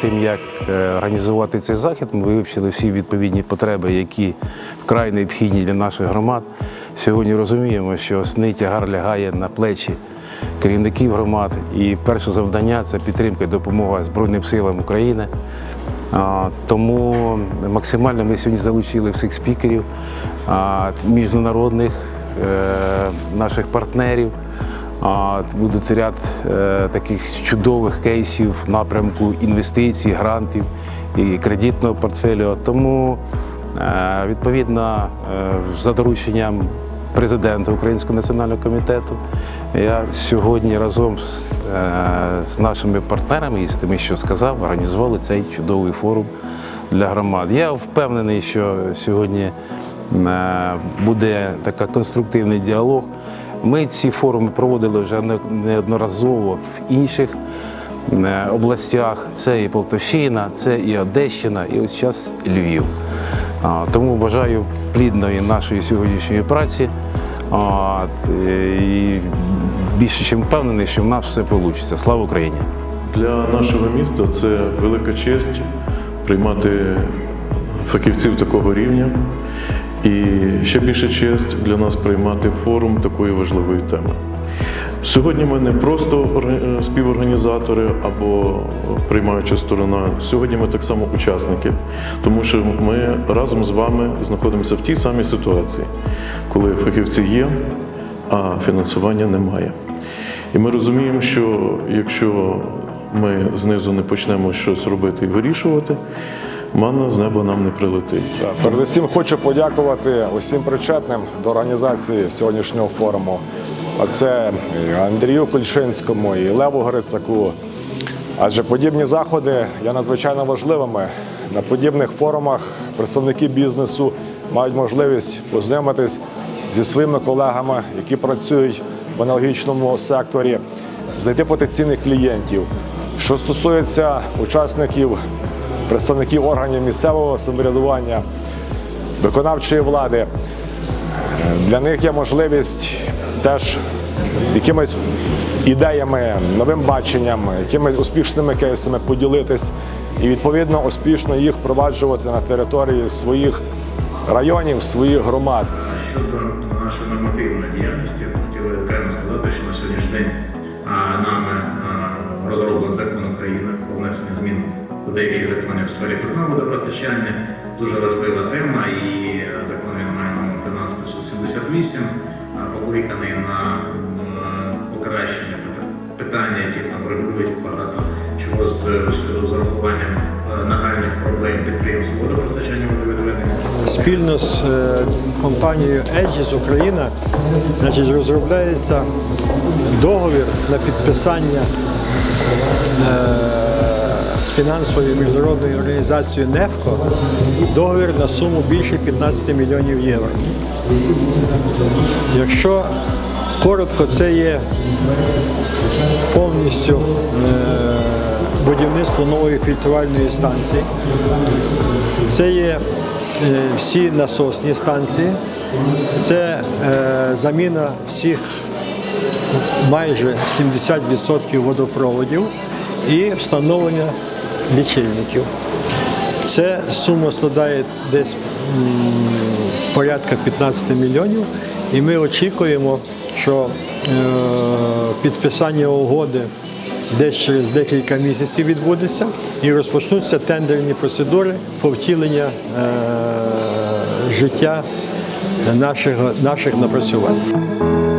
тим, як е, організувати цей захід, ми вивчили всі відповідні потреби, які вкрай необхідні для наших громад. Сьогодні розуміємо, що основний тягар лягає на плечі керівників громад. І перше завдання це підтримка і допомога Збройним силам України. Тому максимально ми сьогодні залучили всіх спікерів, міжнародних е, наших партнерів. А, Будуть ряд е, таких чудових кейсів напрямку інвестицій, грантів і кредитного портфелю. Тому е, відповідно е, за дорученням президента Українського національного комітету я сьогодні разом з, нашими партнерами і з тими, що сказав, організували цей чудовий форум для громад. Я впевнений, що сьогодні буде такий конструктивний діалог. Ми ці форуми проводили вже неодноразово в інших е, областях. Це і Полтавщина, це і Одещина, і ось зараз Львів. Тому бажаю плідної нашої сьогоднішньої праці. Е, і більше чим впевнений, що в нас все вийде. Слава Україні! Для нашого міста це велика честь приймати фахівців такого рівня. І ще більше честь для нас приймати форум такої важливої теми. Сьогодні ми не просто орга- співорганізатори або приймаюча сторона. Сьогодні ми так само учасники, тому що ми разом з вами знаходимося в тій самій ситуації, коли фахівці є, а фінансування немає. І ми розуміємо, що якщо ми знизу не почнемо щось робити і вирішувати, манна з неба нам не прилетить. Так, Передусім хочу подякувати усім причетним до організації сьогоднішнього форуму. А це Андрію Кульшинському і Леву Грицаку. Адже подібні заходи є надзвичайно важливими. На подібних форумах представники бізнесу мають можливість познайомитись зі своїми колегами, які працюють в аналогічному секторі, знайти потенційних клієнтів. Що стосується учасників, представників органів місцевого самоврядування, виконавчої влади, для них є можливість теж якимись ідеями, новим баченням, якимись успішними кейсами поділитись і відповідно успішно їх впроваджувати на території своїх районів, своїх громад. Щодо нашої нормативної діяльності, хотіли окремо сказати, що на сьогоднішній день нами а, розроблений закон України про внесення змін до деяких законів в сфері питного водопостачання. Дуже важлива тема, і е, закон він має номер 11578, а, покликаний на покращення питання, які там регулюють багато чого з, урахуванням е, нагальних проблем підприємств водопостачання водовідведення. Спільно з е, компанією Edges Україна значить, розробляється договір на підписання е, фінансовою міжнародною організацією НЕФКО договір на суму більше 15 мільйонів євро. Якщо коротко, це є повністю е, будівництво нової фільтрувальної станції. Це є е, всі насосні станції, це е, заміна всіх майже 70% водопроводів і встановлення лічильників. Це сума складає десь порядка 15 мільйонів, і ми очікуємо, що е, підписання угоди десь через декілька місяців відбудеться і розпочнуться тендерні процедури по втілення е, життя наших, наших напрацювань.